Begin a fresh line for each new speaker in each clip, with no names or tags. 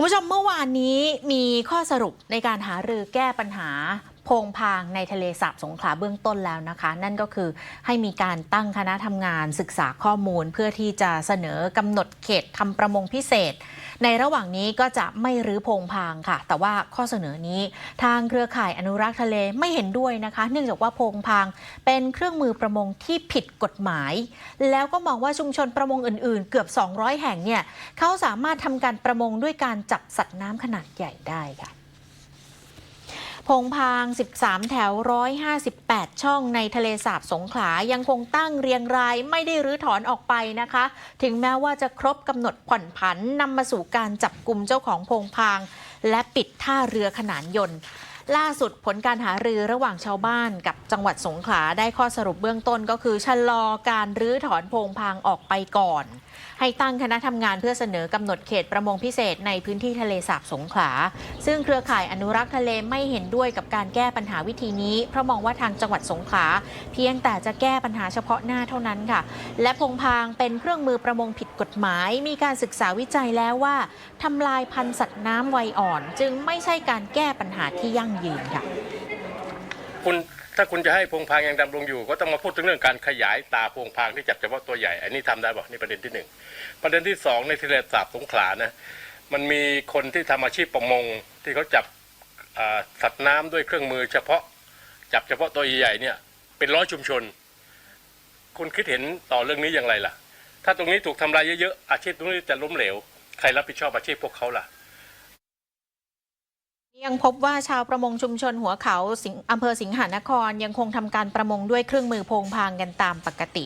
คุณผู้ชมเมื่อวานนี้มีข้อสรุปในการหารือแก้ปัญหาพงพางในทะเลสาบสงขลาเบื้องต้นแล้วนะคะ นั่นก็คือให้มีการตั้งคณะทำงานศึกษาข้อมูล เพื่อที่จะเสนอกำหนดเขตทำประมงพิเศษ ในระหว่างนี้ก็จะไม่รื้อพงพางค่ะ แต่ว่าข้อเสนอนี้ทางเครือข่ายอนุรักษ์ทะเลไม่เห็นด้วยนะคะ เนื่องจากว่าพงพางเป็นเครื่องมือประมงที่ผิดกฎหมาย แล้วก็มองว่าชุมชนประมงอื่น ๆ เกือบ 200 แห่งเนี่ยเขาสามารถทำการประมงด้วยการจับสัตว์น้ำขนาดใหญ่ได้ค่ะ งพาง 13 แถว 158 ช่องในทะเลสาบสงขลา ยังคงตั้งเรียงรายไม่ได้รื้อถอนออกไปนะคะ ถึงแม้ว่าจะครบกำหนดผ่อนผันนำมาสู่การจับกลุ่มเจ้าของพงพาง และปิดท่าเรือขนานยนต์ ล่าสุดผลการหารือระหว่างชาวบ้านกับจังหวัดสงขลาได้ข้อสรุปเบื้องต้นก็คือชะลอการรื้อถอนโพงพางออกไปก่อน ให้ตั้งคณะทำงานเพื่อเสนอกำหนดเขตประมงพิเศษในพื้นที่ทะเลสาบสงขลา ซึ่งเครือข่ายอนุรักษ์ทะเลไม่เห็นด้วยกับการแก้ปัญหาวิธีนี้ เพราะมองว่าทางจังหวัดสงขลาเพียงแต่จะแก้ปัญหาเฉพาะหน้าเท่านั้นค่ะ และพงพางเป็นเครื่องมือประมงผิดกฎหมาย มีการศึกษาวิจัยแล้วว่าทำลายพันธุ์สัตว์น้ำวัยอ่อน จึงไม่ใช่การแก้ปัญหาที่ยั่งยืนค่ะ
คุณถ้าคุณจะให้พงพางยังดำรงอยู่ ก็ต้องมาพูดถึงเรื่องการขยายตาพงพางที่จับเฉพาะตัวใหญ่ อันนี้ทำได้บอกนี่ประเด็นที่หนึ่งประเด็นที่สองในทะเลสาบสงขลานะมันมีคนที่ทำอาชีพประมงที่เขาจับสัตว์น้ำด้วยเครื่องมือ เฉพาะจับเฉพาะตัวใหญ่เนี่ยเป็นร้อยชุมชน คุณคิดเห็นต่อเรื่องนี้อย่างไรล่ะ ถ้าตรงนี้ถูกทำลายเยอะๆอาชีพตรงนี้จะล้มเหลว ใครรับผิดชอบอาชีพพวกเขาล่ะ
ยังพบว่าชาวประมงชุมชนหัวเขาสิงอำเภอสิงหานครยังคงทำการประมงด้วยเครื่องมือโพงพางกันตามปกติ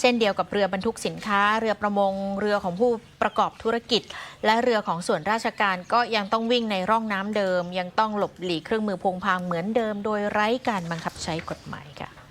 เช่นเดียวกับเรือบรรทุกสินค้า เรือประมง เรือของผู้ประกอบธุรกิจ และเรือของส่วนราชการก็ยังต้องวิ่งในร่องน้ำเดิม ยังต้องหลบหลีกเครื่องมือโพงพางเหมือนเดิม โดยไร้การบังคับใช้กฎหมายค่ะ